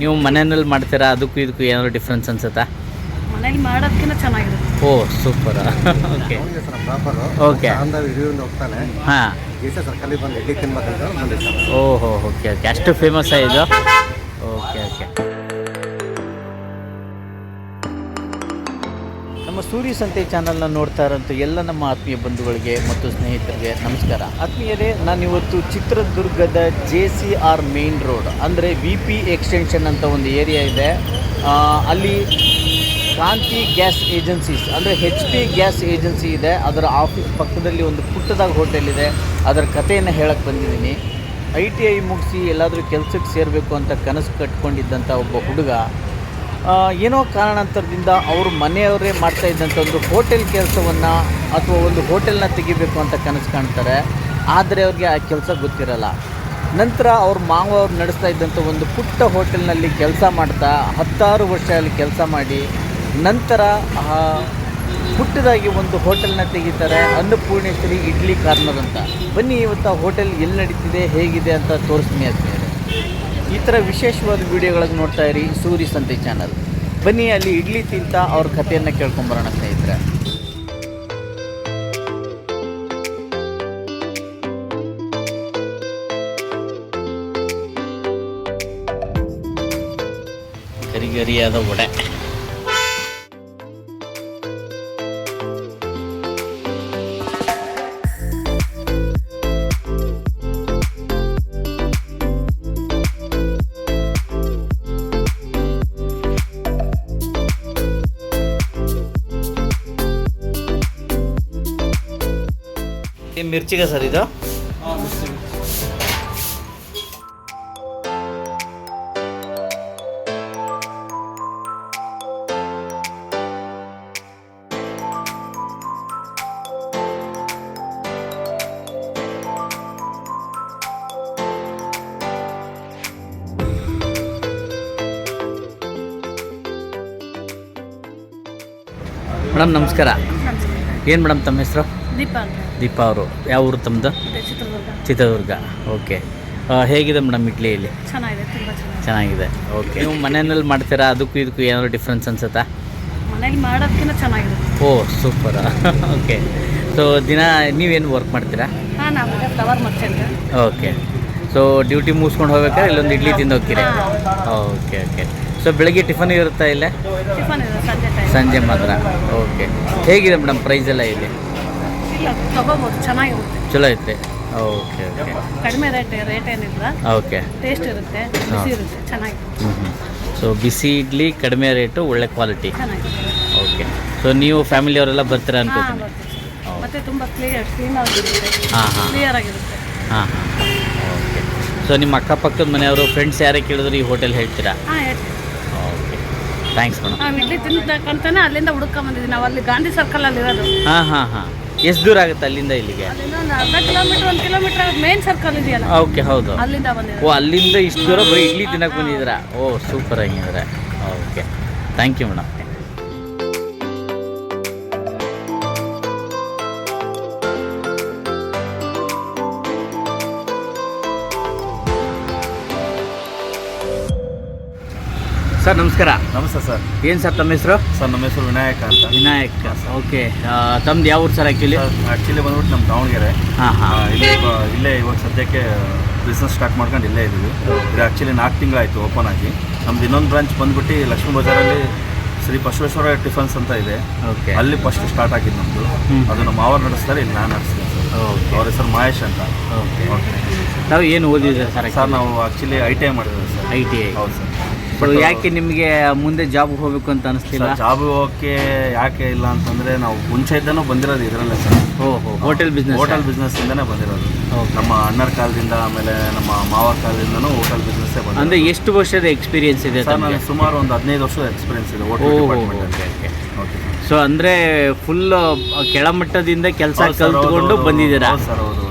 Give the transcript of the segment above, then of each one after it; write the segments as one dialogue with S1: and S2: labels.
S1: ನೀವು ಮನೆಯಲ್ಲಿ ಮಾಡ್ತೀರಾ? ಅದಕ್ಕೂ ಇದಕ್ಕೂ ಏನಾದರೂ ಡಿಫ್ರೆನ್ಸ್ ಅನ್ಸುತ್ತಾ?
S2: ಮನೇಲಿ ಮಾಡೋದಕ್ಕಿಂತ ಚೆನ್ನಾಗಿರುತ್ತೆ.
S1: ಓ ಸೂಪರ್ ಓಕೆ
S3: ಓಕೆ
S1: ಹಾಂ. ಓಹೋ ಓಕೆ ಓಕೆ. ಅಷ್ಟು ಫೇಮಸ್ ಇದು? ಓಕೆ ಓಕೆ ನಮ್ಮ ಸೂರ್ಯ ಸಂತೆ ಚಾನಲ್ನ ನೋಡ್ತಾ ಇರೋಂಥ ಎಲ್ಲ ನಮ್ಮ ಆತ್ಮೀಯ ಬಂಧುಗಳಿಗೆ ಮತ್ತು ಸ್ನೇಹಿತರಿಗೆ ನಮಸ್ಕಾರ. ಆತ್ಮೀಯರೇ ನಾನಿವತ್ತು ಚಿತ್ರದುರ್ಗದ J C R main road ಅಂದರೆ ವಿ ಪಿ ಎಕ್ಸ್ಟೆನ್ಷನ್ ಅಂತ ಒಂದು ಏರಿಯಾ ಇದೆ. ಅಲ್ಲಿ ಕ್ರಾಂತಿ ಗ್ಯಾಸ್ ಏಜೆನ್ಸೀಸ್, ಅಂದರೆ ಹೆಚ್ ಪಿ ಗ್ಯಾಸ್ ಏಜೆನ್ಸಿ ಇದೆ. ಅದರ ಆಫೀಸ್ ಪಕ್ಕದಲ್ಲಿ ಒಂದು ಪುಟ್ಟದಾಗ ಹೋಟೆಲ್ ಇದೆ. ಅದರ ಕಥೆಯನ್ನು ಹೇಳಕ್ಕೆ ಬಂದಿದ್ದೀನಿ. ಐ ಟಿ ಐ ಮುಗಿಸಿ ಎಲ್ಲಾದರೂ ಕೆಲಸಕ್ಕೆ ಸೇರಬೇಕು ಅಂತ ಕನಸು ಕಟ್ಕೊಂಡಿದ್ದಂಥ ಒಬ್ಬ ಹುಡುಗ ಏನೋ ಕಾರಣಾಂತರದಿಂದ ಅವರು ಮನೆಯವರೇ ಮಾಡ್ತಾ ಇದ್ದಂಥ ಒಂದು ಹೋಟೆಲ್ ಕೆಲಸವನ್ನು ಅಥವಾ ಒಂದು ಹೋಟೆಲ್ನ ತೆಗಿಬೇಕು ಅಂತ ಕನಸು ಕಾಣ್ತಾರೆ. ಆದರೆ ಅವ್ರಿಗೆ ಆ ಕೆಲಸ ಗೊತ್ತಿರಲ್ಲ. ನಂತರ ಅವ್ರ ಮಾವ ಅವ್ರು ನಡೆಸ್ತಾ ಇದ್ದಂಥ ಒಂದು ಪುಟ್ಟ ಹೋಟೆಲ್ನಲ್ಲಿ ಕೆಲಸ ಮಾಡ್ತಾ ಹತ್ತಾರು ವರ್ಷ ಅಲ್ಲಿ ಕೆಲಸ ಮಾಡಿ, ನಂತರ ಪುಟ್ಟದಾಗಿ ಒಂದು ಹೋಟೆಲ್ನ ತೆಗಿತಾರೆ ಅನ್ನಪೂರ್ಣೇಶ್ವರಿ ಇಡ್ಲಿ ಕಾರ್ನರ್ ಅಂತ. ಬನ್ನಿ ಇವತ್ತು ಹೋಟೆಲ್ ಎಲ್ಲಿ ನಡೀತಿದೆ, ಹೇಗಿದೆ ಅಂತ ತೋರಿಸ್ತೀನಿ ಆದ್ಮೇಲೆ ಈ ಥರ ವಿಶೇಷವಾದ ವಿಡಿಯೋಗಳನ್ನು ನೋಡ್ತಾ ಇರಿ. ಸೂರಿ ಸಂತೆ ಚಾನಲ್ ಬನ್ನಿ, ಅಲ್ಲಿ ಇಡ್ಲಿ ತಿಂತ ಅವ್ರ ಕಥೆಯನ್ನು ಕೇಳ್ಕೊಂಬರೋಣ ಸ್ನೇಹಿತರೆ. ಗರಿಗರಿಯಾದ ವಡೆ. ಏನ್ ಮಿರ್ಚಿಗೆ ಸರ್ ಇದು? ಮೇಡಮ್ ನಮಸ್ಕಾರ. ಏನು ಮೇಡಮ್ ತಮ್ಮ ಹೆಸರು?
S2: ದೀಪ ಅಂತ.
S1: ದೀಪಾ ಅವರು. ಯಾವ ಊರು ತಮ್ಮದು
S2: ಇದೆ ಚಿತ್ರದುರ್ಗ.
S1: ಚಿತ್ರದುರ್ಗ. ಓಕೆ. ಹೇಗಿದೆ ಮೇಡಮ್ ಇಡ್ಲಿಯಲ್ಲಿ
S2: ಚೆನ್ನಾಗಿದೆ ತುಂಬ ಚೆನ್ನಾಗಿದೆ.
S1: ಚೆನ್ನಾಗಿದೆ. ಓಕೆ. ನೀವು ಮನೆಯಲ್ಲಿ ಮಾಡ್ತೀರಾ? ಅದಕ್ಕೂ ಇದಕ್ಕೂ ಏನಾದ್ರು ಡಿಫ್ರೆನ್ಸ್ ಅನ್ಸುತ್ತಾ?
S2: ಮನೇಲಿ ಮಾಡೋದಕ್ಕಿಂತ ಚೆನ್ನಾಗಿರುತ್ತೆ
S1: ಓ ಸೂಪರ್ ಓಕೆ. ಸೊ ದಿನ ನೀವೇನು ವರ್ಕ್ ಮಾಡ್ತೀರಾ?
S2: ಹಾಂ flower merchant
S1: okay. So duty ಮುಗಿಸ್ಕೊಂಡು ಹೋಗ್ಬೇಕಾದ್ರೆ ಇಲ್ಲೊಂದು ಇಡ್ಲಿ ತಿಂದು ಹೋಗ್ತೀರಾ? Okay okay. ಸೊ ಬೆಳಗ್ಗೆ ಟಿಫನ್ ಇರುತ್ತಾ ಇಲ್ಲೇ?
S2: ಟಿಫನ್ ಇದೆ ಸಂಜೆ
S1: ಸಂಜೆ ಮಾತ್ರ. ಓಕೆ. ಹೇಗಿದೆ ಮೇಡಮ್ ಪ್ರೈಸ್ ಎಲ್ಲ ಇಲ್ಲಿ?
S2: ಇಲ್ಲ ತಗೋಬೋದು ಚೆನ್ನಾಗಿರುತ್ತೆ.
S1: ಚಲೋ ಐತ್ರಿ ಓಕೆ. ಓಕೆ
S2: ಕಡಿಮೆ ರೇಟ್ ರೇಟ್ ಏನಿಲ್ಲ.
S1: ಓಕೆ.
S2: ಟೇಸ್ಟ್ ಇರುತ್ತೆ ಬಿಸಿ ಇರುತ್ತೆ ಚೆನ್ನಾಗಿರುತ್ತೆ.
S1: ಹ್ಞೂ ಹ್ಞೂ ಸೊ ಬಿಸಿ ಇಡ್ಲಿ ಕಡಿಮೆ ರೇಟು ಒಳ್ಳೆ ಕ್ವಾಲಿಟಿ. ಓಕೆ. ಸೊ ನೀವು ಫ್ಯಾಮಿಲಿಯವರೆಲ್ಲ ಬರ್ತೀರಾ
S2: ಅಂತ
S1: ಅನ್ಕೋತೀನಿ.
S2: ಮತ್ತೆ ತುಂಬ ಕ್ಲಿಯರ್ ಕ್ಲೀನ್ ಆಗಿರುತ್ತೆ.
S1: ಹಾಂ ಹಾಂ.
S2: ಕ್ಲಿಯರ್ ಆಗಿರುತ್ತೆ.
S1: ಹಾಂ ಓಕೆ. ಸೊ ನಿಮ್ಮ ಅಕ್ಕಪಕ್ಕದ ಮನೆಯವರು ಫ್ರೆಂಡ್ಸ್ ಯಾರೇ ಕೇಳಿದ್ರು ಈ ಹೋಟೆಲ್ ಹೇಳ್ತೀರಾ?
S2: ಹಾಂ ಹೇಳ್ತೀವಿ
S1: ಓಕೆ. ಥ್ಯಾಂಕ್ಸ್ ಮೇಡಮ್
S2: ನಾವು ಇಡ್ಲಿ ತಿನ್ನಬೇಕಂತಾನೆ ಅಲ್ಲಿಂದ ಹುಡುಕೊಂಬಂದಿದ್ದೀವಿ ನಾವು ಅಲ್ಲಿ ಗಾಂಧಿ ಸರ್ಕಲಲ್ಲಿ ಇರೋದು
S1: ಹಾಂ ಹಾಂ ಹಾಂ. ಎಷ್ಟು ದೂರ ಆಗುತ್ತೆ ಅಲ್ಲಿಂದ ಇಲ್ಲಿಗೆ?
S2: ಒಂದು ಅರ್ಧ ಕಿಲೋಮೀಟರ್ ಒಂದು ಕಿಲೋಮೀಟರ್ ಮೇನ್ ಸರ್ಕಲ್ ಇದೆಯಲ್ಲ?
S1: ಓಕೆ ಹೌದು.
S2: ಅಲ್ಲಿಂದ
S1: ಓ ಅಲ್ಲಿಂದ ಇಷ್ಟು ದೂರ ಬರೀ ಇಡ್ಲಿ ತಿನ್ನಕ್ಕೆ ಬಂದಿದ್ದೀರಾ? ಓ ಸೂಪರ್ ಆಗಿದ್ರೆ okay thank you madam sir ನಮಸ್ಕಾರ.
S3: ನಮಸ್ತೆ ಸರ್.
S1: ಏನು ಸರ್ ತಮ್ಮ ಹೆಸರು?
S3: ಸರ್ ನಮ್ಮ ಹೆಸರು ವಿನಾಯಕ ಅಂತ.
S1: ವಿನಾಯಕ್. ಓಕೆ. ತಮ್ದು ಯಾವ ಊರು ಸರ್ ಆ್ಯಕ್ಚುಲಿ
S3: ಆ್ಯಕ್ಚುಲಿ ಬಂದ್ಬಿಟ್ಟು ನಮ್ಮ ದಾವಣಗೆರೆ.
S1: ಹಾಂ ಹಾಂ.
S3: ಇಲ್ಲೇ ಇಲ್ಲೇ ಇವಾಗ ಸದ್ಯಕ್ಕೆ ಬಿಸ್ನೆಸ್ ಸ್ಟಾರ್ಟ್ ಮಾಡ್ಕೊಂಡು ಇಲ್ಲೇ ಇದ್ದೀವಿ. ಇದು ಆ್ಯಕ್ಚುಲಿ ನಾಲ್ಕು ತಿಂಗಳಾಯಿತು ಓಪನ್ ಆಗಿ. ನಮ್ದು ಇನ್ನೊಂದು ಬ್ರಾಂಚ್ ಬಂದ್ಬಿಟ್ಟು ಲಕ್ಷ್ಮೀ ಬಜಾರಲ್ಲಿ ಶ್ರೀ ಬಸವೇಶ್ವರ ಟಿಫನ್ಸ್ ಅಂತ ಇದೆ.
S1: ಓಕೆ.
S3: ಅಲ್ಲಿ ಫಸ್ಟ್ ಸ್ಟಾರ್ಟ್ ಆಗಿದ್ದು ನಮ್ಮದು. ಅದು ನಮ್ಮ ಮಾವರು ನಡೆಸ್ತಾರೆ ಇಲ್ಲಿ ನಾನು ನಡೆಸ್ತೀನಿ ಸರ್. ಅವ್ರ ಹೆಸರು ಮಹೇಶ್ ಅಂತ.
S1: ಓಕೆ.
S3: ಓಕೆ.
S1: ನಾವು ಏನು ಓದಿದ್ದೀವಿ ಸರ್
S3: ಸರ್ ನಾವು ಆ್ಯಕ್ಚುಲಿ ಐ ಟಿ ಐ ಮಾಡಿದ್ದೀವಿ ಸರ್.
S1: ಐ ಟಿ ಐ
S3: ಹೌದು ಸರ್.
S1: ಸೊ ಯಾಕೆ ನಿಮಗೆ ಮುಂದೆ ಜಾಬ್ ಹೋಗ್ಬೇಕು ಅಂತ ಅನಿಸ್ತಿಲ್ಲ
S3: ಜಾಬ್ ಹೋಗೋಕ್ಕೆ ಯಾಕೆ ಇಲ್ಲ ಅಂತಂದ್ರೆ ನಾವು ಮುಂಚೆ ಇದ್ದನೂ ಬಂದಿರೋದು ಇದರಲ್ಲೇ ಸರ್.
S1: ಓಹೋ ಹೋಟೆಲ್ ಬಿಸ್ನೆಸ್
S3: ಹೋಟೆಲ್ ಬಿಸ್ನೆಸ್ ಇಂದಾನೆ ಬಂದಿರೋದು. ನಮ್ಮ ಅಣ್ಣರ ಕಾಲದಿಂದ ಆಮೇಲೆ ನಮ್ಮ ಮಾವ ಕಾಲದಿಂದನೂ ಹೋಟೆಲ್ ಬಿಸ್ನೆಸ್ ಬಂದಿದೆ
S1: ಅಂದರೆ ಎಷ್ಟು ವರ್ಷದ ಎಕ್ಸ್ಪೀರಿಯನ್ಸ್ ಇದೆ
S3: ಸರ್ ನನಗೆ ಸುಮಾರು ಒಂದು ಹದಿನೈದು ವರ್ಷದ ಎಕ್ಸ್ಪೀರಿಯನ್ಸ್ ಇದೆ ಹೋಟೆಲ್
S1: ಸೊ ಅಂದ್ರೆ ಫುಲ್ ಕೆಳಮಟ್ಟದಿಂದ ಕೆಲಸ ಕಲ್ತ್ಕೊಂಡು ಬಂದಿದ್ದೀರಾ?
S3: ಸರ್ ಹೌದು.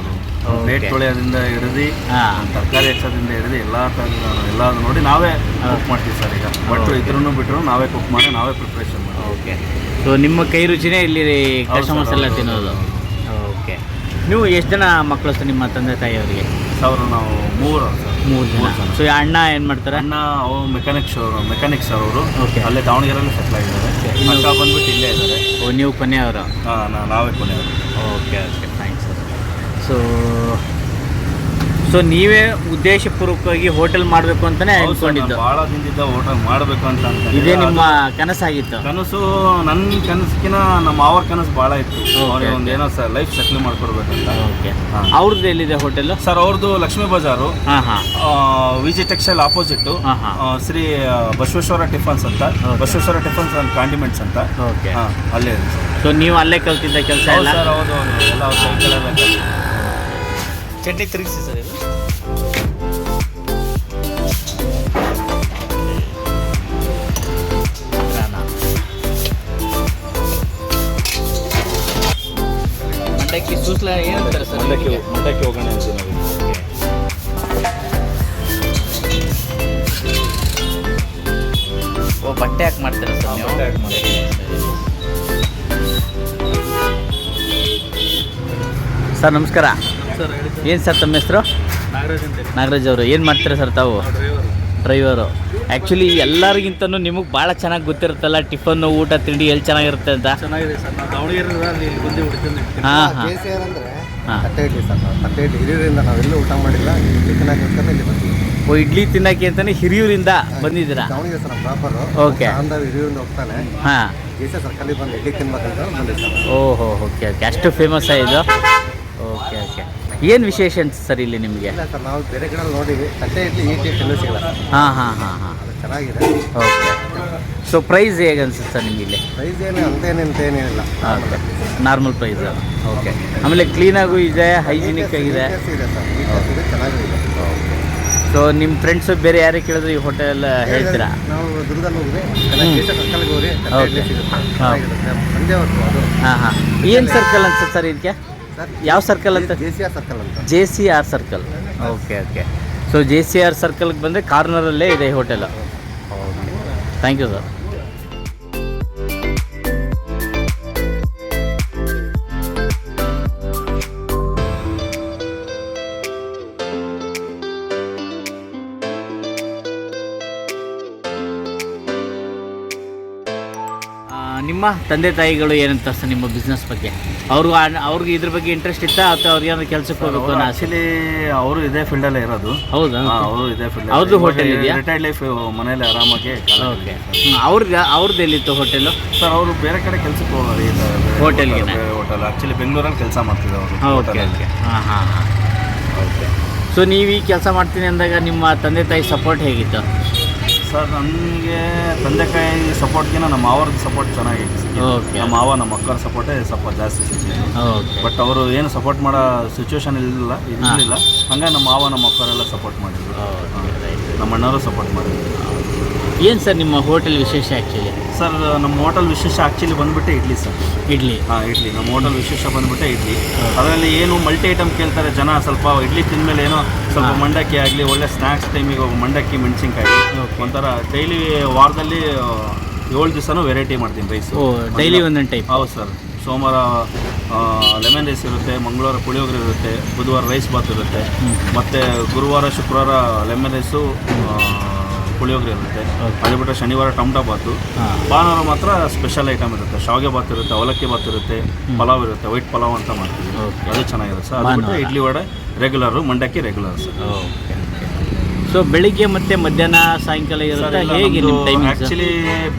S3: ರೇಟ್ ತೊಳೆಯೋದ್ರಿಂದ ಹಿಡಿದು
S1: ಹಾಂ.
S3: ತರಕಾರಿ ಹೆಚ್ಚೋದ್ರಿಂದ ಹಿಡಿದು ಎಲ್ಲ ಥರದ ಎಲ್ಲ ನೋಡಿ ನಾವೇ ಕುಕ್ ಮಾಡ್ತೀವಿ ಸರ್ ಈಗ. ಭಟ್ರು. ಇದ್ರೂ ಬಿಟ್ಟರು ನಾವೇ ಕುಕ್ ಮಾಡಿ ನಾವೇ ಪ್ರಿಪ್ರೇಷನ್ ಮಾಡಿ
S1: ಓಕೆ ಸೊ ನಿಮ್ಮ ಕೈ ರುಚಿನೇ ಇಲ್ಲಿ ಕಸ್ಟಮರ್ಸ್ ಎಲ್ಲ ತಿನ್ನೋದು. ಓಕೆ ನೀವು ಎಷ್ಟು ಜನ ಮಕ್ಕಳು ಸರ್ ನಿಮ್ಮ ತಂದೆ ತಾಯಿಯವರಿಗೆ?
S3: ಸಾವಿರ ನಾವು
S1: ಮೂರು
S3: ಮೂರು ಜನ.
S1: ಸೊ ಅಣ್ಣ ಏನು ಮಾಡ್ತಾರೆ?
S3: ಅಣ್ಣ ಅವರು ಮೆಕ್ಯಾನಿಕ್ಸ್ ಅವರು ಮೆಕ್ಯಾನಿಕ್ ಸರ್ ಅವರು.
S1: ಓಕೆ
S3: ಅಲ್ಲೇ ದಾವಣಗೆರೆಯಲ್ಲಿ ಸೆಟ್ಲ್ ಆಗಿದ್ದಾರೆ. ಅಕ್ಕ ಬಂದ್ಬಿಟ್ಟು ಇಲ್ಲೇ ಇದ್ದಾರೆ.
S1: ಓ ನೀವು ಕೊನೆಯವರು?
S3: ಹಾಂ ನಾವೇ ಕೊನೆಯವರು.
S1: ಓಕೆ ಓಕೆ ಸೊ ಸೊ ನೀವೇ ಉದ್ದೇಶಪೂರ್ವಕವಾಗಿ ಹೋಟೆಲ್ ಮಾಡಬೇಕು ಅಂತಲೇ ಅನ್ಕೊಂಡಿದ್ದು.
S3: ಭಾಳ ದಿನದಿಂದ ಹೋಟೆಲ್ ಮಾಡಬೇಕು ಅಂತ.
S1: ಇದೇ ನಿಮ್ಮ ಕನಸಾಗಿತ್ತು.
S3: ಕನಸು ನನ್ನ ಕನಸಿನ ನಮ್ಮ ಅವ್ರ ಕನಸು ಭಾಳ ಇತ್ತು. ಅವ್ರಿಗೆ ಒಂದು ಏನೋ ಸರ್ ಲೈಫ್ ಸೆಟ್ಲ್ ಮಾಡ್ಕೊಡ್ಬೇಕಂತ.
S1: ಓಕೆ
S3: ಹಾ.
S1: ಅವ್ರದ್ದು ಎಲ್ಲಿದೆ ಹೋಟೆಲ್?
S3: ಸರ್ ಅವ್ರದ್ದು ಲಕ್ಷ್ಮೀ ಬಜಾರು.
S1: ಹಾಂ ಹಾಂ.
S3: ವಿಜಿ ಟೆಕ್ಸ್ಟೈಲ್ ಆಪೋಸಿಟ್
S1: ಹಾ, ಹಾ.
S3: ಶ್ರೀ ಆ, ಬಸವೇಶ್ವರ ಟಿಫನ್ಸ್ ಅಂತ.
S1: Okay.
S3: Basaveshwara tiffins and condiments ಅಂತ.
S1: ಓಕೆ
S3: ಹಾ, ಅಲ್ಲೇ ಇದೆ
S1: ಸೊ ನೀವು ಅಲ್ಲೇ ಕಲ್ತಿದ್ದ ಕೆಲಸ
S3: ಹೌದು
S1: ಎಲ್ಲ?
S3: ಸರ್ ಹೌದು ಹೌದು. ಎಲ್ಲ ಅವ್ರ.
S1: ಚಟ್ನಿ ತಿರುಗಿಸಿ ಸರ್ ಇದು ಮಂಡಕ್ಕಿ ಸೂಸ್ಲ ಏನಂತಾರೆ ಸರ್
S3: ಮಂಡಕ್ಕಿ? ಮಂಡಕ್ಕಿ ಹೋಗೋಣ ಅಂತ ನಾವು
S1: ಓ ಬಟ್ಟೆ ಹಾಕಿ ಮಾಡ್ತಾರೆ ಸರ್ ನೀವು
S3: ಬಟ್ಟೆ ಹಾಕಿ ಮಾಡ್ತೀವಿ.
S1: ಸರ್ ನಮಸ್ಕಾರ ಏನು ಸರ್ ತಮ್ಮ ಹೆಸರು?
S3: ನಾಗರಾಜ್
S1: ನಾಗರಾಜ್ ಅವರು. ಏನು ಮಾಡ್ತೀರ ಸರ್ ತಾವು? ಡ್ರೈವರು ಆ್ಯಕ್ಚುಲಿ ಎಲ್ಲರಿಗಿಂತನೂ ನಿಮಗೆ ಭಾಳ ಚೆನ್ನಾಗಿ ಗೊತ್ತಿರುತ್ತಲ್ಲ ಟಿಫನ್ನು ಊಟ ತಿಂಡಿ ಎಲ್ಲಿ ಚೆನ್ನಾಗಿರುತ್ತೆ ಅಂತ? ಹಾಂ ಹಾಂ. ಓ ಇಡ್ಲಿ ತಿನ್ನಕ್ಕೆ ಅಂತಾನೆ ಹಿರಿಯೂರಿಂದ ಬಂದಿದ್ದೀರಾ?
S4: ಓಕೆ
S1: ಹಾಂ. ಓಹೋ ಓಕೆ ಓಕೆ. ಅಷ್ಟು ಫೇಮಸ್ ಇದು? ಏನು ವಿಶೇಷ ಅಂತ ಸರ್ ಇಲ್ಲಿ ನಿಮಗೆ?
S4: ಇಲ್ಲ ಸರ್ ನಾವು ಬೇರೆ ಕಡೆ ನೋಡಿ ತಟ್ಟೆ ಇಡ್ಲಿ ಈ ಟೇಸ್ಟ್ ಎಲ್ಲೂ ಸಿಗಲ್ಲ ಸರ್.
S1: ಹಾಂ ಹಾಂ ಹಾಂ ಹಾಂ.
S4: ಅದು ಚೆನ್ನಾಗಿದೆ.
S1: ಓಕೆ ಸೊ ಪ್ರೈಸ್ ಹೇಗೆ ಅನ್ಸುತ್ತೆ ಸರ್ ನಿಮಗೆ ಇಲ್ಲಿ?
S4: ಪ್ರೈಸ್ ಏನು ಅಂತೇನಿಂತ ಏನೇನಿಲ್ಲ
S1: ಓಕೆ ನಾರ್ಮಲ್ ಪ್ರೈಸ್ ಓಕೆ ಆಮೇಲೆ ಕ್ಲೀನಾಗೂ ಇದೆ ಹೈಜಿನಿಕ್ ಆಗಿದೆ.
S4: Neatness ಇದೆ ಸರ್. ನೀಟ್ನೆಸ್ ಇದೆ ಚೆನ್ನಾಗಿದೆ.
S1: ಸೊ ನಿಮ್ಮ ಫ್ರೆಂಡ್ಸು ಬೇರೆ ಯಾರೇ ಕೇಳಿದ್ರೆ ಈ ಹೋಟೆಲ್ ಹೇಳ್ತೀರಾ?
S4: ನಾವು ದುರ್ಗದಲ್ಲಿ ಹೋಗ್ರಿ ಚೆನ್ನಾಗಿ ಕೆ ಸಿ ಆರ್ ಸರ್ಕಲ್ಗೆ ತಟ್ಟೆ ಇಡ್ಲಿ
S1: Okay.
S4: ಸಿಗುತ್ತೆ.
S1: ಹಾಂ.
S4: ಚೆನ್ನಾಗಿರುತ್ತೆ. ಸಂಜೆ ಹೊತ್ತು ಅದು.
S1: ಹಾಂ ಹಾಂ. ಏನು ಸರ್ಕಲ್ ಅನ್ಸುತ್ತೆ ಸರ್ ಇದಕ್ಕೆ ಯಾವ ಸರ್ಕಲ್ ಅಂತ?
S4: ಜೆ ಸಿ ಆರ್ ಸರ್ಕಲ್ ಅಂತ.
S1: J C R circle okay okay. So J C R ಸರ್ಕಲ್ಗೆ ಬಂದರೆ ಕಾರ್ನರಲ್ಲೇ ಇದೆ ಹೋಟೆಲ್ ಥ್ಯಾಂಕ್ ಯು ಸರ್ ನಿಮ್ಮ ತಂದೆ ತಾಯಿಗಳು ಏನಂತ ಸರ್ ನಿಮ್ಮ ಬಿಸ್ನೆಸ್ ಬಗ್ಗೆ? ಅವ್ರಿಗೂ ಆ- ಅವ್ರಿಗೆ ಇದ್ರ ಬಗ್ಗೆ ಇಂಟ್ರೆಸ್ಟ್ ಇತ್ತಾ ಅಥವಾ ಅವ್ರಿಗೆ ಏನಾದ್ರು ಕೆಲಸಕ್ಕೆ ಹೋಗಬೇಕು ಅನ್ನೋ ಆಸೆ?
S3: ಆಕ್ಚುಲಿ ಅವರು ಇದೇ ಫೀಲ್ಡಲ್ಲೇ ಇರೋದು.
S1: ಹೌದಾ?
S3: ಅವರು ಇದೇ ಫೀಲ್ಡ್
S1: ಅವ್ರದ್ದು ಹೋಟೆಲ್ ಇದೆಯಾ?
S3: ರಿಟೈರ್ಡ್ ಲೈಫ್ ಮನೇಲಿ ಆರಾಮಾಗಿ
S1: ಓಕೆ ಅವ್ರಿಗೆ ಅವ್ರದ್ದು ಎಲ್ಲಿತ್ತು ಹೋಟೆಲು
S3: ಸರ್ ಅವರು ಬೇರೆ ಕಡೆ ಕೆಲಸಕ್ಕೆ ಹೋಗೋರು ಈ ಬೇರೆ? ಬೇರೆ ಹೋಟೆಲ್ ಆಕ್ಚುಲಿ ಬೆಂಗಳೂರಲ್ಲಿ ಕೆಲಸ ಮಾಡ್ತಿದ್ದೆ ಅವರು.
S1: ಓಕೆ ಓಕೆ ಹಾಂ ಹಾಂ ಹಾಂ. ಓಕೆ ಸೊ ನೀವು ಈ ಕೆಲಸ ಮಾಡ್ತೀನಿ ಅಂದಾಗ ನಿಮ್ಮ ತಂದೆ ತಾಯಿ ಸಪೋರ್ಟ್ ಹೇಗಿತ್ತು?
S3: ಸರ್ ನನಗೆ ತಂದೆ ತಾಯಿ ಸಪೋರ್ಟ್ಗಿಂತ ನಮ್ಮ ಮಾವರ ಸಪೋರ್ಟ್ ಚೆನ್ನಾಗಿ ಸಿಕ್ಕಿದೆ. ನಮ್ಮ ಮಾವ ನಮ್ಮ ಅಕ್ಕರ ಸಪೋರ್ಟೇ ಸ್ವಲ್ಪ ಜಾಸ್ತಿ ಸಿಕ್ಕಿದೆ ಬಟ್ ಅವರು ಏನು ಸಪೋರ್ಟ್ ಮಾಡೋ ಸಿಚುವೇಶನ್ ಇರಲಿಲ್ಲ ಇರಲಿಲ್ಲ ಹಂಗೆ ನಮ್ಮ ಮಾವ ನಮ್ಮ ಅಕ್ಕರೆಲ್ಲ ಸಪೋರ್ಟ್ ಮಾಡಿದ್ರು. ನಮ್ಮ ಅಣ್ಣವರು ಸಪೋರ್ಟ್ ಮಾಡಿದ್ರು.
S1: ಏನು ಸರ್ ನಿಮ್ಮ ಹೋಟೆಲ್ ವಿಶೇಷ ಆ್ಯಕ್ಚುಲಿ
S3: ಸರ್ ನಮ್ಮ ಹೋಟೆಲ್ ವಿಶೇಷ ಆ್ಯಕ್ಚುಲಿ ಬಂದ್ಬಿಟ್ಟು ಇಡ್ಲಿ ಸರ್.
S1: ಇಡ್ಲಿ?
S3: ಹಾಂ ಇಡ್ಲಿ. ನಮ್ಮ ಹೋಟೆಲ್ ವಿಶೇಷ ಬಂದ್ಬಿಟ್ಟೆ ಇಡ್ಲಿ. ಅದರಲ್ಲಿ ಏನು ಮಲ್ಟಿ ಐಟಮ್ ಕೇಳ್ತಾರೆ ಜನ ಸ್ವಲ್ಪ ಇಡ್ಲಿ ತಿಂದಮೇಲೆ ಏನೋ ಸ್ವಲ್ಪ ಮಂಡಕ್ಕಿ ಆಗಲಿ ಒಳ್ಳೆ ಸ್ನ್ಯಾಕ್ಸ್ ಟೈಮಿಗೆ ಮಂಡಕ್ಕಿ ಮೆಣಸಿನ್ಕಾಯಿ. ಒಂಥರ ಡೈಲಿ ವಾರದಲ್ಲಿ ಏಳು ದಿವಸನೂ ವೆರೈಟಿ ಮಾಡ್ತೀನಿ ರೈಸ್
S1: ಓ ಡೈಲಿ ಒಂದೊಂದು ಟೈಪ್
S3: ಹೌದು ಸರ್. ಸೋಮವಾರ ಲೆಮನ್ ರೈಸ್ ಇರುತ್ತೆ ಮಂಗಳವಾರ ಪುಳಿಯೋಗರೆ ಇರುತ್ತೆ ಬುಧವಾರ ರೈಸ್ ಬಾತ್ ಇರುತ್ತೆ. ಮತ್ತು ಗುರುವಾರ ಶುಕ್ರವಾರ ಲೆಮನ್ ರೈಸು ಪುಳಿಯೋಗರೆ ಇರುತ್ತೆ. ಅದು ಬಿಟ್ಟರೆ ಶನಿವಾರ ಟಮಟ ಬಾತು. ಭಾನುವಾರ ಮಾತ್ರ ಸ್ಪೆಷಲ್ ಐಟಮ್ ಇರುತ್ತೆ. ಶಾವಿಗೆ ಬಾತ್ ಇರುತ್ತೆ ಅವಲಕ್ಕಿ ಬಾತ್ ಇರುತ್ತೆ ಪಲಾವ್ ಇರುತ್ತೆ ವೈಟ್ ಪಲಾವ್ ಅಂತ ಮಾಡ್ತೀವಿ. ಅದು ಚೆನ್ನಾಗಿರುತ್ತೆ ಸರ್. ಅದು ಬಿಟ್ಟರೆ ಇಡ್ಲಿ ವಡೆ ರೆಗ್ಯುಲರು ಮಂಡಕ್ಕಿ ರೆಗ್ಯುಲರ್ ಸರ್.
S1: ಓಕೆ ಸೊ ಬೆಳಿಗ್ಗೆ ಮತ್ತೆ ಮಧ್ಯಾಹ್ನ ಸಾಯಂಕಾಲ ಇರುತ್ತೆ ಹೇಗೆ ನಿಮ್ಮ
S3: ಆ್ಯಕ್ಚುಲಿ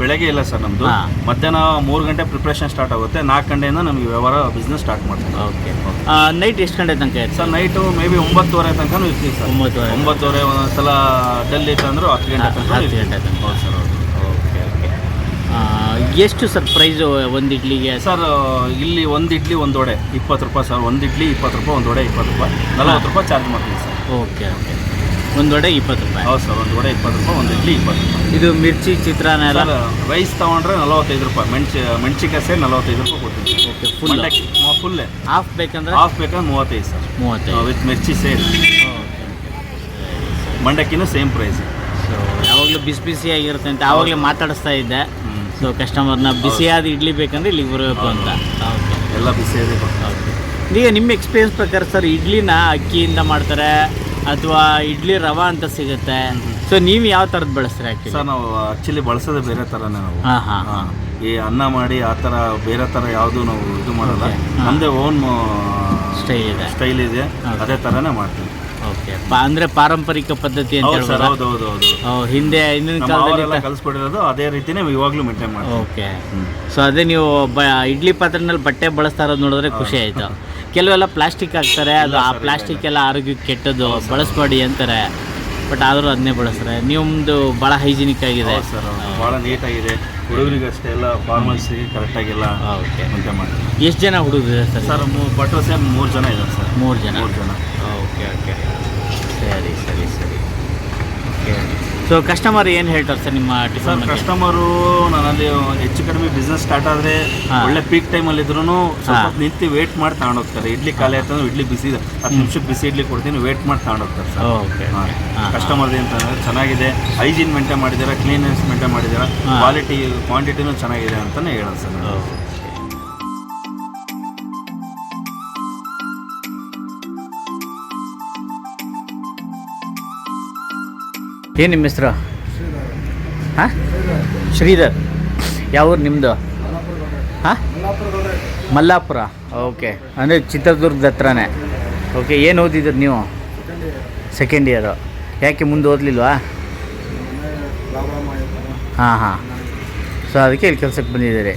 S3: ಬೆಳಗ್ಗೆ ಇಲ್ಲ ಸರ್ ನಮ್ಮದು ಮಧ್ಯಾಹ್ನ ಮೂರು ಗಂಟೆ ಪ್ರಿಪ್ರೇಷನ್ ಸ್ಟಾರ್ಟ್ ಆಗುತ್ತೆ. ನಾಲ್ಕು ಗಂಟೆಯಿಂದ ನಮಗೆ ವ್ಯವಹಾರ ಬಿಸ್ನೆಸ್ ಸ್ಟಾರ್ಟ್ ಮಾಡ್ತೀವಿ.
S1: ಓಕೆ ನೈಟ್ ಎಷ್ಟು ಗಂಟೆ ತನಕ ಇರುತ್ತೆ
S3: ಸರ್ ನೈಟು ಮೇ ಬಿ ಒಂಬತ್ತುವರೆ ತನಕ ಇರ್ತೀವಿ ಸರ್
S1: ಒಂಬತ್ತುವರೆ.
S3: ಒಂಬತ್ತುವರೆ ಒಂದೊಂದ್ಸಲ ಸಲ ಇತ್ತು ಅಂದ್ರೆ ಹತ್ತು ಗಂಟೆ ತನಕ
S1: ಹತ್ತು. ಗಂಟೆ ತನಕ.
S3: ಹೌದು ಸರ್ ಹೌದು.
S1: ಓಕೆ ಓಕೆ ಎಷ್ಟು ಸರ್ ಪ್ರೈಸು ಒಂದು ಇಡ್ಲಿಗೆ?
S3: ಸರ್ ಇಲ್ಲಿ ಒಂದು ಇಡ್ಲಿ ಒಂದು ವಡೆ ಇಪ್ಪತ್ತು ರೂಪಾಯಿ ಸರ್ ಒಂದು ಇಡ್ಲಿ ಇಪ್ಪತ್ತು ರೂಪಾಯಿ ಒಂದು ವಡೆ ಇಪ್ಪತ್ತು ರೂಪಾಯಿ. ನಲವತ್ತು ರೂಪಾಯಿ ಚಾರ್ಜ್ ಮಾಡ್ತೀವಿ ಸರ್
S1: ಓಕೆ ಒಂದು ವಡೆ ಇಪ್ಪತ್ತು ರೂಪಾಯಿ.
S3: ಹೌದು ಸರ್ ಒಂದು ವಡೆ ಇಪ್ಪತ್ತು ರೂಪಾಯಿ ಒಂದು ಇಡ್ಲಿ ಇಪ್ಪತ್ತು ರೂಪಾಯಿ.
S1: ಇದು ಮಿರ್ಚಿ ಚಿತ್ರಾನ್ನ ಎಲ್ಲ?
S3: ಸರ್ ರೈಸ್ ತೊಗೊಂಡ್ರೆ ನಲವತ್ತೈದು ರೂಪಾಯಿ ಮೆಣಸಿ ಮೆಣಸಿಕಾಯಿ ಸೇರಿ ನಲವತ್ತೈದು ರೂಪಾಯಿ ಕೊಡ್ತೀನಿ
S1: ಓಕೆ ಫುಲ್
S3: ಫುಲ್
S1: ಹಾಫ್ ಬೇಕಂದ್ರೆ?
S3: ಹಾಫ್ ಬೇಕಂದ್ರೆ ಮೂವತ್ತೈದು ಸರ್.
S1: ಮೂವತ್ತೈದು.
S3: ವಿತ್ ಮಿರ್ಚಿ ಸೇರಿ. ಮಂಡಕ್ಕಿನೂ ಸೇಮ್ ಪ್ರೈಸ್
S1: ಸೊ ಯಾವಾಗಲೂ ಬಿಸಿ ಬಿಸಿಯಾಗಿರುತ್ತೆ ಅಂತ ಆವಾಗಲೇ ಮಾತಾಡಿಸ್ತಾ ಇದ್ದೆ. ಸೊ ಕಸ್ಟಮರ್ನ ಬಿಸಿಯಾದ ಇಡ್ಲಿ ಬೇಕಂದ್ರೆ ಇಲ್ಲಿಗೆ ಬರಬೇಕು ಅಂತ. ಓಕೆ
S3: ಎಲ್ಲ
S1: ಬಿಸಿಯಾದ ಈಗ ನಿಮ್ಮ ಎಕ್ಸ್ಪೀರಿಯನ್ಸ್ ಪ್ರಕಾರ ಸರ್ ಇಡ್ಲಿನ ಅಕ್ಕಿಯಿಂದ ಮಾಡ್ತಾರೆ ಅಥವಾ ಇಡ್ಲಿ ರವಾ ಅಂತ ಸಿಗುತ್ತೆ. ಸೊ ನೀವು ಯಾವ ಥರದ್ದು ಬಳಸ್ತೀರಾ ಆ್ಯಕ್ಚುಲಿ
S3: ಸರ್ ನಾವು ಆಕ್ಚುಲಿ ಬಳಸೋದೇ ಬೇರೆ ಥರನೇ ನಾವು.
S1: ಹಾಂ ಹಾಂ.
S3: ಹಾ. ಈ ಅನ್ನ ಮಾಡಿ ಆ ಥರ ಬೇರೆ ಥರ ಯಾವುದು ನಾವು ಇದು ಮಾಡಲ್ಲ.
S1: ನಮ್ದೇ
S3: ನಮ್ಮದೇ ಓನ್
S1: ಸ್ಟೈಲ್ ಇದೆ.
S3: ಸ್ಟೈಲ್ ಇದೆ. ಅದೇ ಥರನೇ ಮಾಡ್ತೀವಿ.
S1: ಓಕೆ ಅಂದರೆ ಪಾರಂಪರಿಕ ಪದ್ಧತಿ ಅಂತ
S3: ಹೌದು ಸರ್
S1: ಹೇಳ್ಬೋದಾ?
S3: ಹೌದು ಹೌದು ಹೌದು.
S1: ಓ, ಹಿಂದೆ ಹಿಂದಿನ
S3: ನಮ್ಮ
S1: ಕಾಲದಲ್ಲಿ
S3: ಅವರೆಲ್ಲ ಕಲಿಸ್ಕೊಟ್ಟಿರೋದು ಅದೇ ರೀತಿನೇ ಇವಾಗಲೂ ಮೇಂಟೈನ್ ಮಾಡ್ತೀವಿ.
S1: ಓಕೆ ಸೊ ಅದೇ ನೀವು ಬ ಇಡ್ಲಿ ಪಾತ್ರೆನಲ್ಲಿ ಬಟ್ಟೆ ಬಳಸ್ತಾ ಇರೋದು ನೋಡಿದ್ರೆ ಖುಷಿ ಆಯಿತು. ಕೆಲವೆಲ್ಲ ಪ್ಲಾಸ್ಟಿಕ್ ಹಾಕ್ತಾರೆ ಅದು ಆ ಪ್ಲಾಸ್ಟಿಕ್ ಎಲ್ಲ ಆರೋಗ್ಯಕ್ಕೆ ಕೆಟ್ಟದ್ದು ಬಳಸಬೇಡಿ ಅಂತಾರೆ. ಬಟ್ ಆದರೂ ಅದನ್ನೇ ಬಳಸ್ತಾರೆ. ನಿಮ್ಮದು ಭಾಳ ಹೈಜಿನಿಕ್ ಆಗಿದೆ.
S3: ಸರ್ ಭಾಳ ನೀಟಾಗಿದೆ ಹುಡುಗರಿಗೆ ಅಷ್ಟೇ ಎಲ್ಲ ಫಾರ್ಮಲ್ಸಿ ಕರೆಕ್ಟಾಗಿಲ್ಲ
S1: ಓಕೆ.
S3: ಮುಂಚೆ ಮಾಡಿ
S1: ಎಷ್ಟು ಜನ ಹುಡುಗರು ಸರ್
S3: ಸರ್ ಮೂ ಭಟ್ರು ಸೇಮ್ ಮೂರು ಜನ ಇದ್ದಾರೆ ಸರ್.
S1: ಮೂರು ಜನ.
S3: ಮೂರು ಜನ.
S1: Okay okay. ಸರಿ ಸರಿ ಸರಿ. ಓಕೆ. ಸೊ ಕಸ್ಟಮರ್ ಏನು ಹೇಳ್ತಾರೆ ಸರ್ ನಿಮ್ಮ ಟಿಫನ್
S3: ಕಸ್ಟಮರು ನಾನಲ್ಲಿ ಹೆಚ್ಚು ಕಡಿಮೆ ಬಿಸ್ನೆಸ್ ಸ್ಟಾರ್ಟ್ ಆದರೆ ಒಳ್ಳೆ ಪೀಕ್ ಟೈಮಲ್ಲಿ ಇದ್ರೂ ಸ್ವಲ್ಪ. ನಿಂತು ವೇಟ್ ಮಾಡಿ ತಗೊಂಡೋಗ್ತಾರೆ ಇಡ್ಲಿ ಖಾಲಿ ಆಯ್ತಂದ್ರೆ ಇಡ್ಲಿ ಬಿಸಿ ಹತ್ತು ನಿಮಿಷಕ್ಕೆ ಬಿಸಿ ಇಡ್ಲಿ ಕೊಡ್ತೀನಿ ವೇಟ್ ಮಾಡಿ ತಗೊಂಡೋಗ್ತಾರೆ ಸರ್.
S1: ಓಕೆ ಕಸ್ಟಮರ್
S3: ಕಸ್ಟಮರ್ ಅಂತಂದ್ರೆ ಚೆನ್ನಾಗಿದೆ. ಹೈಜೀನ್ ಮೇಂಟೈನ್ ಮಾಡಿದ್ದೀರಾ ಕ್ಲೀನ್ನೆಸ್ ಮೇಂಟೈನ್ ಮಾಡಿದ್ದೀರಾ? ಕ್ವಾಲಿಟಿ ಕ್ವಾಂಟಿಟಿನೂ ಚೆನ್ನಾಗಿದೆ ಅಂತಲೇ ಹೇಳೋದು ಸರ್
S1: ಏನು ನಿಮ್ಮ ಹೆಸರು? ಹಾಂ? ಶ್ರೀಧರ್. ಯಾವ ಊರು ನಿಮ್ಮದು ಹಾಂ? ಮಲ್ಲಾಪುರ. ಓಕೆ. ಅಂದರೆ ಚಿತ್ರದುರ್ಗದ ಹತ್ರನೇ. ಓಕೆ, ಏನು ಓದಿದ್ದೀರಿ ನೀವು? ಸೆಕೆಂಡ್ ಇಯರು ಯಾಕೆ ಮುಂದೆ ಓದಲಿಲ್ವಾ? ಹಾಂ ಹಾಂ. ಸೊ ಅದಕ್ಕೆ ಇಲ್ಲಿ ಕೆಲಸಕ್ಕೆ ಬಂದಿದ್ದೀರಿ.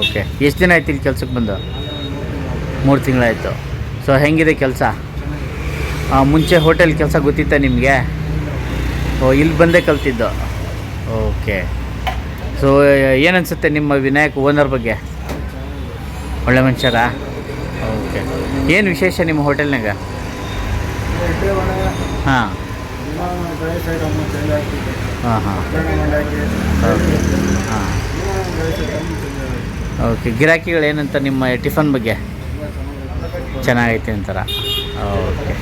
S1: ಓಕೆ. ಎಷ್ಟು ದಿನ ಆಯ್ತು ಇಲ್ಲಿ ಕೆಲಸಕ್ಕೆ ಬಂದು? ಮೂರು ತಿಂಗಳಾಯಿತು. ಸೊ ಹೆಂಗಿದೆ ಕೆಲಸ? ಮುಂಚೆ ಹೋಟೆಲ್ ಕೆಲಸ ಗೊತ್ತಿತ್ತಾ ನಿಮಗೆ? ಓ, ಇಲ್ಲಿ ಬಂದೇ ಕಲ್ತಿದ್ದು. ಓಕೆ. ಸೊ ಏನನ್ಸುತ್ತೆ ನಿಮ್ಮ ವಿನಾಯಕ್ ಓನರ್ ಬಗ್ಗೆ? ಒಳ್ಳೆ ಮನುಷ್ಯರಾ? ಓಕೆ. ಏನು ವಿಶೇಷ ನಿಮ್ಮ ಹೋಟೆಲ್ನಾಗ? ಹಾಂ. ಹಾಂ ಹಾಂ. ಓಕೆ ಹಾಂ. ಓಕೆ, ಗಿರಾಕಿಗಳು ಏನಂತ ನಿಮ್ಮ ಟಿಫನ್ ಬಗ್ಗೆ? ಚೆನ್ನಾಗೈತೆ ಅಂತಾರ? Okay.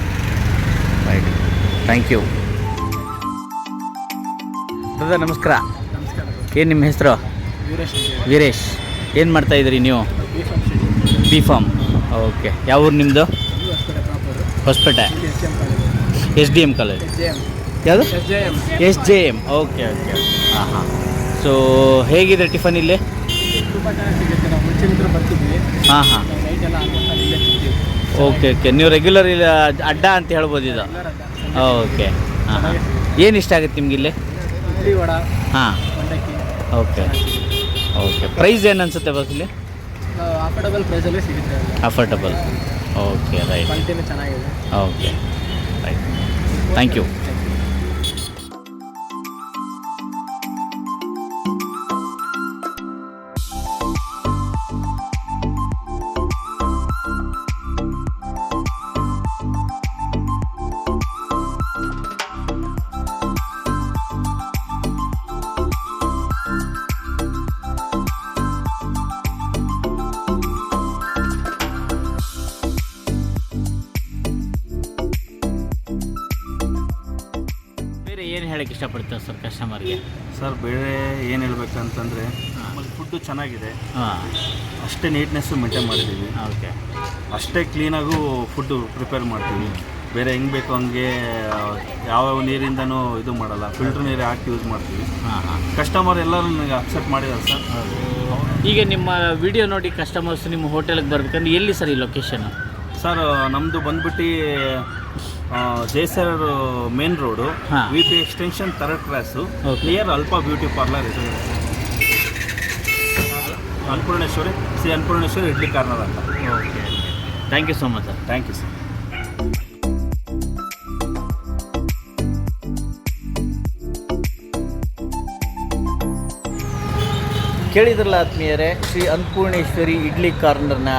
S1: Right thank you brother ನಮಸ್ಕಾರ. ಏನು ನಿಮ್ಮ ಹೆಸರು? ವೀರೇಶ್. ಏನು ಮಾಡ್ತಾ ಇದ್ದೀರಿ ನೀವು? B pharm. ಓಕೆ. ಯಾವ ಊರು ನಿಮ್ಮದು Hosapete. S D M college. ಯಾವುದು? S J M okay okay. ಹಾಂ ಹಾಂ ಸೊ ಹೇಗಿದೆ ಟಿಫನ್ ಇಲ್ಲಿ? ಹಾಂ ಹಾಂ ಓಕೆ ಓಕೆ. ನೀವು ರೆಗ್ಯುಲರ್ ಇಲ್ಲ ಅಡ್ಡ ಅಂತ ಹೇಳ್ಬೋದು ಇದು. ಓಕೆ. ಹಾಂ ಹಾಂ ಏನು ಇಷ್ಟ ಆಗುತ್ತೆ ನಿಮ್ಗೆ ಇಲ್ಲಿ?
S5: ಇಡ್ಲಿ ವಡ
S1: ಹಾಂ.
S5: ಮಂಡಕ್ಕಿ.
S1: ಓಕೆ. ಓಕೆ. ಪ್ರೈಸ್ ಏನು ಅನಿಸುತ್ತೆ ಬಸ್ ಇಲ್ಲಿ?
S5: ಅಫೋರ್ಡಬಲ್ ಪ್ರೈಸಲ್ಲೇ ಸಿಗುತ್ತೆ
S1: ಅಫೋರ್ಡಬಲ್ ಓಕೆ ರೈಟ್.
S5: ಕ್ವಾಲಿಟಿನೂ ಚೆನ್ನಾಗಿದೆ.
S1: ಓಕೆ. ರೈಟ್. ಥ್ಯಾಂಕ್ ಯು ಇಷ್ಟಪಡ್ತಾರೆ ಸರ್ ಕಸ್ಟಮರ್ಗೆ
S3: ಸರ್ ಬೇರೆ ಏನು ಹೇಳ್ಬೇಕಂತಂದರೆ ನಮ್ಮಲ್ಲಿ ಫುಡ್ಡು ಚೆನ್ನಾಗಿದೆ.
S1: ಹಾಂ.
S3: ಅಷ್ಟೇ ನೀಟ್ನೆಸ್ಸು ಮೇಂಟೈನ್ ಮಾಡಿದ್ದೀವಿ.
S1: ಓಕೆ.
S3: ಅಷ್ಟೇ ಕ್ಲೀನಾಗೂ ಫುಡ್ಡು ಪ್ರಿಪೇರ್ ಮಾಡ್ತೀವಿ. ಬೇರೆ ಹೆಂಗೆ ಬೇಕು ಹಂಗೆ ಯಾವ ನೀರಿಂದನೂ ಇದು ಮಾಡಲ್ಲ. ಫಿಲ್ಟರ್ ನೀರು ಹಾಕಿ ಯೂಸ್ ಮಾಡ್ತೀವಿ.
S1: ಹಾಂ ಹಾಂ.
S3: ಕಸ್ಟಮರ್ ಎಲ್ಲರೂ ನನಗೆ ಅಕ್ಸೆಪ್ಟ್ ಮಾಡಿದ್ದಾರೆ ಸರ್.
S1: ಈಗ ನಿಮ್ಮ ವಿಡಿಯೋ ನೋಡಿ ಕಸ್ಟಮರ್ಸ್ ನಿಮ್ಮ ಹೋಟೆಲ್ಗೆ ಬರ್ಬೇಕಂದ್ರೆ ಎಲ್ಲಿ ಸರ್ ಈ ಲೊಕೇಶನ್
S3: ಸರ್ ನಮ್ಮದು ಬಂದ್ಬಿಟ್ಟು ಜೈಸರ್ ಮೇನ್ ರೋಡು
S1: ಹಾ.
S3: V P extension third cross
S1: clear
S3: near Alpha beauty parlour ಇದೆ. ಅನ್ನಪೂರ್ಣೇಶ್ವರಿ ಶ್ರೀ ಅನ್ನಪೂರ್ಣೇಶ್ವರಿ ಇಡ್ಲಿ ಕಾರ್ನರ್ ಅಂತ.
S1: Okay thank you so much sir
S3: thank you sir
S1: ಕೇಳಿದ್ರಲ್ಲ ಆತ್ಮೀಯರೇ ಶ್ರೀ ಅನ್ನಪೂರ್ಣೇಶ್ವರಿ ಇಡ್ಲಿ ಕಾರ್ನರ್ನ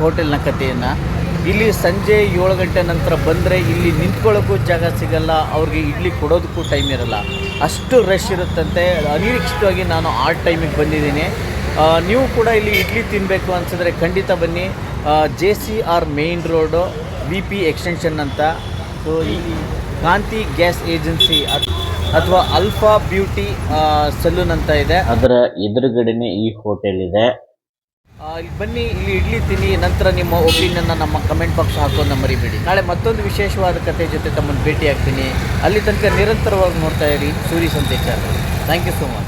S1: ಹೋಟೆಲ್ನ ಕಥೆಯನ್ನು. ಇಲ್ಲಿ ಸಂಜೆ ಏಳು ಗಂಟೆ ನಂತರ ಬಂದರೆ ಇಲ್ಲಿ ನಿಂತ್ಕೊಳ್ಳೋಕ್ಕೂ ಜಾಗ ಸಿಗಲ್ಲ, ಅವ್ರಿಗೆ ಇಡ್ಲಿ ಕೊಡೋದಕ್ಕೂ ಟೈಮ್ ಇರಲ್ಲ. ಅಷ್ಟು ರಶ್ ಇರುತ್ತಂತೆ. ಅನಿರೀಕ್ಷಿತವಾಗಿ ನಾನು ಆ ಟೈಮಿಗೆ ಬಂದಿದ್ದೀನಿ. ನೀವು ಕೂಡ ಇಲ್ಲಿ ಇಡ್ಲಿ ತಿನ್ನಬೇಕು ಅನಿಸಿದ್ರೆ ಖಂಡಿತ ಬನ್ನಿ. J C R main road B P extension ಅಂತ. ಸೊ ಈ ಕಾಂತಿ ಗ್ಯಾಸ್ ಏಜೆನ್ಸಿ ಅಥವಾ ಅಲ್ಫಾ ಬ್ಯೂಟಿ ಸಲೂನ್ ಅಂತ ಇದೆ. ಅದರ ಎದುರುಗಡೆನೆ ಈ ಹೋಟೆಲ್ ಇದೆ. ಇಲ್ಲಿ ಬನ್ನಿ, ಇಲ್ಲಿ ಇಡ್ಲಿ ತಿನ್ನಿ, ನಂತರ ನಿಮ್ಮ ಒಪಿನಿಯನ್ನ ನಮ್ಮ ಕಮೆಂಟ್ ಬಾಕ್ಸ್ ಹಾಕೋದನ್ನ ಮರಿಬೇಡಿ. ನಾಳೆ ಮತ್ತೊಂದು ವಿಶೇಷವಾದ ಕಥೆ ಜೊತೆ ತಮ್ಮನ್ನು ಭೇಟಿ ಆಗ್ತೀನಿ ಅಲ್ಲಿ ತನಕ ನಿರಂತರವಾಗಿ ನೋಡ್ತಾ ಇರಿ. Suri Sante channel. Thank you so much